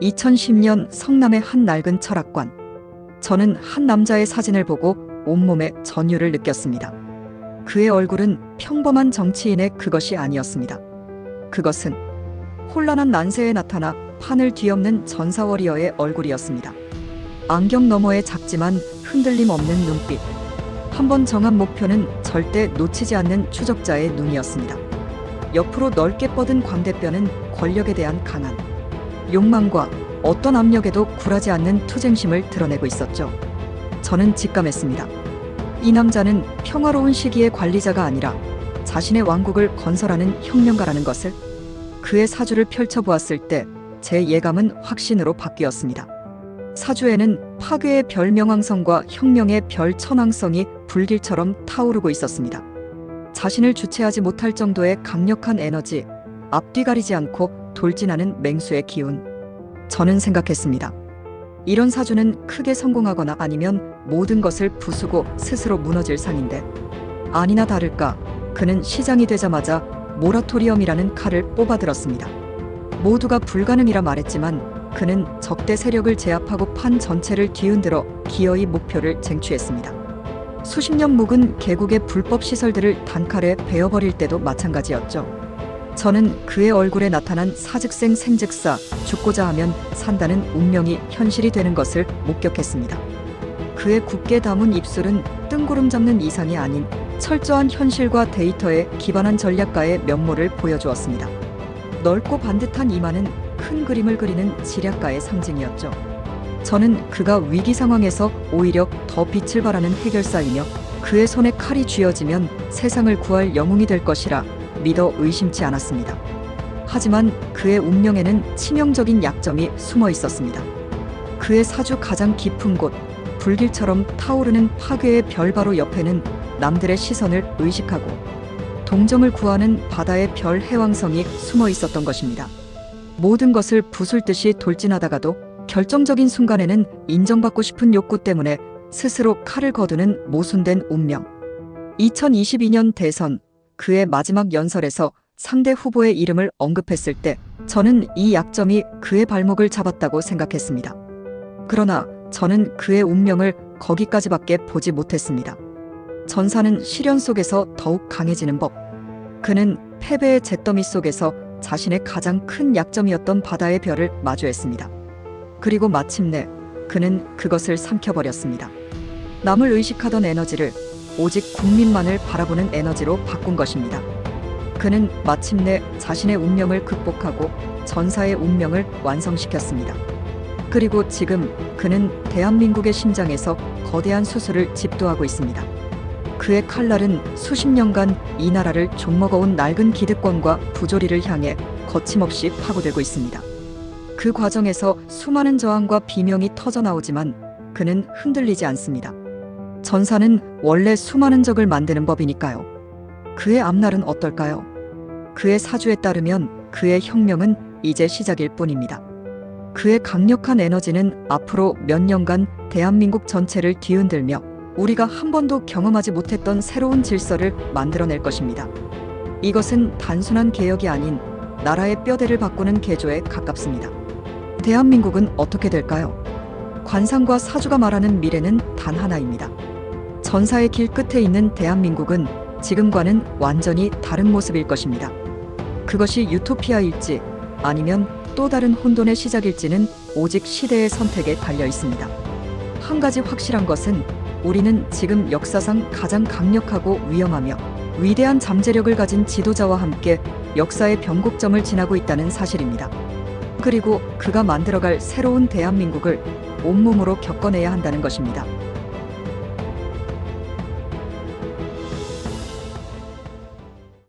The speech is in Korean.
2010년 성남의 한 낡은 철학관. 저는 한 남자의 사진을 보고 온몸에 전율을 느꼈습니다. 그의 얼굴은 평범한 정치인의 그것이 아니었습니다. 그것은 혼란한 난세에 나타나 판을 뒤엎는 전사워리어의 얼굴이었습니다. 안경 너머의 작지만 흔들림 없는 눈빛. 한 번 정한 목표는 절대 놓치지 않는 추적자의 눈이었습니다. 옆으로 넓게 뻗은 광대뼈는 권력에 대한 강한 욕망과 어떤 압력에도 굴하지 않는 투쟁심을 드러내고 있었죠. 저는 직감했습니다. 이 남자는 평화로운 시기의 관리자가 아니라 자신의 왕국을 건설하는 혁명가라는 것을 그의 사주를 펼쳐보았을 때 제 예감은 확신으로 바뀌었습니다. 사주에는 파괴의 별 명왕성과 혁명의 별 천왕성이 불길처럼 타오르고 있었습니다. 자신을 주체하지 못할 정도의 강력한 에너지, 앞뒤 가리지 않고 돌진하는 맹수의 기운. 저는 생각했습니다. 이런 사주는 크게 성공하거나 아니면 모든 것을 부수고 스스로 무너질 상인데 아니나 다를까 그는 시장이 되자마자 모라토리엄이라는 칼을 뽑아들었습니다. 모두가 불가능이라 말했지만 그는 적대 세력을 제압하고 판 전체를 뒤흔들어 기어이 목표를 쟁취했습니다. 수십 년 묵은 개국의 불법 시설들을 단칼에 베어버릴 때도 마찬가지였죠. 저는 그의 얼굴에 나타난 사즉생 생즉사 죽고자 하면 산다는 운명이 현실이 되는 것을 목격했습니다. 그의 굳게 담은 입술은 뜬구름 잡는 이상이 아닌 철저한 현실과 데이터에 기반한 전략가의 면모를 보여주었습니다. 넓고 반듯한 이마는 큰 그림을 그리는 지략가의 상징이었죠. 저는 그가 위기 상황에서 오히려 더 빛을 발하는 해결사이며 그의 손에 칼이 쥐어지면 세상을 구할 영웅이 될 것이라 믿어 의심치 않았습니다. 하지만 그의 운명에는 치명적인 약점이 숨어 있었습니다. 그의 사주 가장 깊은 곳, 불길처럼 타오르는 파괴의 별 바로 옆에는 남들의 시선을 의식하고 동정을 구하는 바다의 별 해왕성이 숨어 있었던 것입니다. 모든 것을 부술 듯이 돌진하다가도 결정적인 순간에는 인정받고 싶은 욕구 때문에 스스로 칼을 거두는 모순된 운명. 2022년 대선 그의 마지막 연설에서 상대 후보의 이름을 언급했을 때 저는 이 약점이 그의 발목을 잡았다고 생각했습니다. 그러나 저는 그의 운명을 거기까지밖에 보지 못했습니다. 전사는 시련 속에서 더욱 강해지는 법. 그는 패배의 잿더미 속에서 자신의 가장 큰 약점이었던 바다의 별을 마주했습니다. 그리고 마침내 그는 그것을 삼켜버렸습니다. 남을 의식하던 에너지를 오직 국민만을 바라보는 에너지로 바꾼 것입니다. 그는 마침내 자신의 운명을 극복하고 전사의 운명을 완성시켰습니다. 그리고 지금 그는 대한민국의 심장에서 거대한 수술을 집도하고 있습니다. 그의 칼날은 수십 년간 이 나라를 종먹어온 낡은 기득권과 부조리를 향해 거침없이 파고들고 있습니다. 그 과정에서 수많은 저항과 비명이 터져 나오지만 그는 흔들리지 않습니다. 전사는 원래 수많은 적을 만드는 법이니까요. 그의 앞날은 어떨까요? 그의 사주에 따르면 그의 혁명은 이제 시작일 뿐입니다. 그의 강력한 에너지는 앞으로 몇 년간 대한민국 전체를 뒤흔들며 우리가 한 번도 경험하지 못했던 새로운 질서를 만들어낼 것입니다. 이것은 단순한 개혁이 아닌 나라의 뼈대를 바꾸는 개조에 가깝습니다. 대한민국은 어떻게 될까요? 관상과 사주가 말하는 미래는 단 하나입니다. 전사의 길 끝에 있는 대한민국은 지금과는 완전히 다른 모습일 것입니다. 그것이 유토피아일지 아니면 또 다른 혼돈의 시작일지는 오직 시대의 선택에 달려 있습니다. 한 가지 확실한 것은 우리는 지금 역사상 가장 강력하고 위험하며 위대한 잠재력을 가진 지도자와 함께 역사의 변곡점을 지나고 있다는 사실입니다. 그리고 그가 만들어갈 새로운 대한민국을 온몸으로 겪어내야 한다는 것입니다.